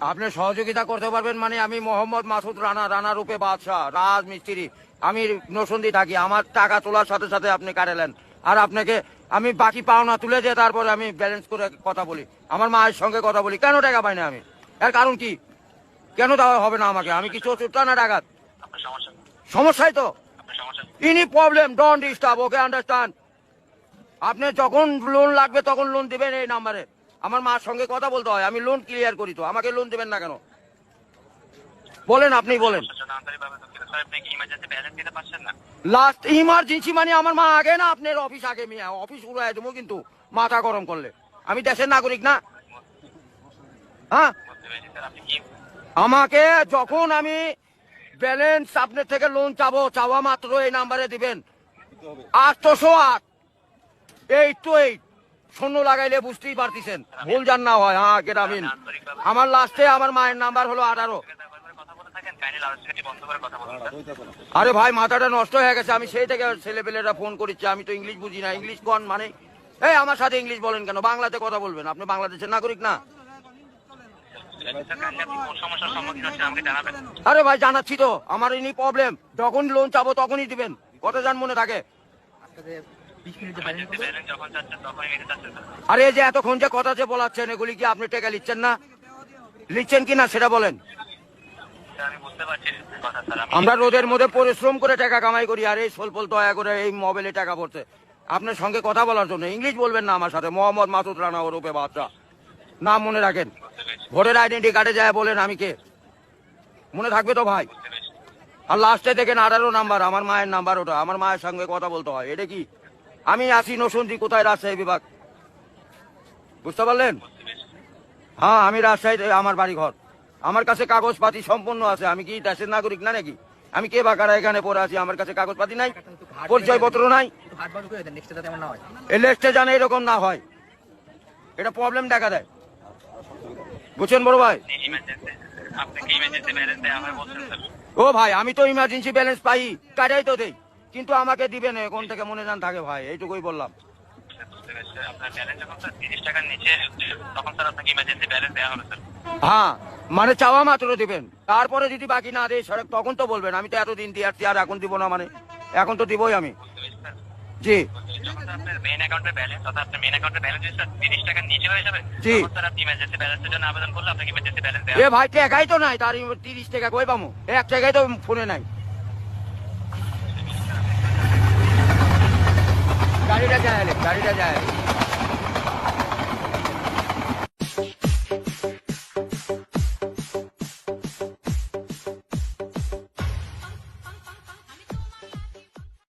আপনি সহযোগিতা করতে পারবেন মানে আমি মোহাম্মদ মাসুদ রানা রানা রূপে বাদশাহ রাজ মিস্ত্রি আমি নসন্দি থাকি আমার টাকা তোলার সাথে সাথে আপনি কাটালেন। আর আপনাকে আমি বাকি পাওনা তুলে দিয়ে তারপরে আমি ব্যালেন্স করে কথা বলি। আমার মায়ের সঙ্গে কথা বলি। কেন টাকা পাই না আমি? এর কারণ কি? কেন দেওয়া হবে না আমাকে? আমি কিছু চোরটা না ডাকাত? সমস্যা সমস্যাই তো। Any problem don't disturb okay understand আপনি যখন লোন লাগবে তখন লোন দিবেন এই নাম্বারে আমার মার সঙ্গে কথা বলতে হয়, আমি লোন ক্লিয়ার করি তো, আমাকে লোন দেবেন না কেন? বলেন, আপনি বলেন। লাস্ট ইমার্জেন্সি মানে আমার মা আগে না, আপনার অফিস আগে মিয়া অফিস উড়াই দেবো কিন্তু, মাথা গরম করলে। আমি দেশের নাগরিক না। হ্যাঁ? আমাকে যখন আমি ব্যালেন্স আপনার থেকে লোন চাবো, চাওয়া মাত্র এই নাম্বারে দিবেন। আটশোশো আট। এইট টু এইট শূন্য লাগাইলে বুঝতেই পারতেছেন। ভুল যান না হয় হ্যাঁ গ্রামীণ আমার লাস্টে আমার মায়ের নাম্বার হলো আঠারো। আরে ভাই, মাথাটা নষ্ট হয়ে গেছে, আমি সেই থেকে ছেলেপেলেরা ফোন করেছি আমি তো ইংলিশ বুঝি না। ইংলিশ কোন মানে? এই, আমার সাথে ইংলিশ বলেন কেন? বাংলাতে কথা বলবেন। আপনি বাংলাদেশের নাগরিক না? আরে ভাই, জানাচ্ছি তো, আমার ইনি প্রবলেম যখন লোন চাবো তখনই দিবেন। কত জান মনে থাকে। আরে যে এতক্ষণ যে কথা যে বলাচ্ছেন এগুলি কি আপনি টেকা নিচ্ছেন না? নিচ্ছেন কি না সেটা বলেন। আমরা রোদের মধ্যে পরিশ্রম করে টাকা কামাই করি আর এই সোলপল দয়া করে এই মোবাইলে টাকা পড়ছে। আপনার সঙ্গে কথা বলার জন্য ইংলিশ বলবেন না আমার সাথে মোহাম্মদ মাসুদ রানা ও ওরূপে বাচ্চা নাম মনে রাখেন। ভোটের আইডেন্টি কার্ডে যায় বলেন আমি কে? মনে থাকবে তো ভাই? আর লাস্টে দেখেন আঠারো নাম্বার আমার মায়ের নাম্বার ওটা আমার মায়ের সঙ্গে কথা বলতে হয় এটা কি? আমি আসি নসুন্দি কোথায় রাজশাহী বিভাগ? বুঝতে পারলেন? হ্যাঁ আমি রাজশাহীতে আমার বাড়ি ঘর আমার কাছে কাগজপাতি সম্পূর্ণ আছে। আমি কি দেশের নাগরিক না নাকি? আমি কে বাকারা এখানে পড়ে আছি? আমার কাছে কাগজপাতি নাই? পরিচয়পত্র নাই? এই লিস্টে জানে এরকম না হয়। এটা প্রবলেম দেখা দেয়। বুঝছেন বড় ভাই? ও ভাই আমি তো ইমার্জেন্সি ব্যালেন্স পাই। কাটাই তো দেই। কিন্তু আমাকে দিবেন কোন থেকে মনে জান থাকে ভাই এইটুকুই বললাম। হ্যাঁ মানে চাওয়া মাত্র দিবেন। তারপরে যদি বাকি না দেয় সড়ক তখন তো বলবেন আমি তো এতদিন দিয়ে আসছি আর এখন দিব না মানে এখন তো দিবই আমি। জি। এ ভাই টাকাই তো নাই তার তিরিশ টাকা কই পামু এক টাকাই তো ফোনে নাই। গাড়িটা যায় গাড়িটা যায়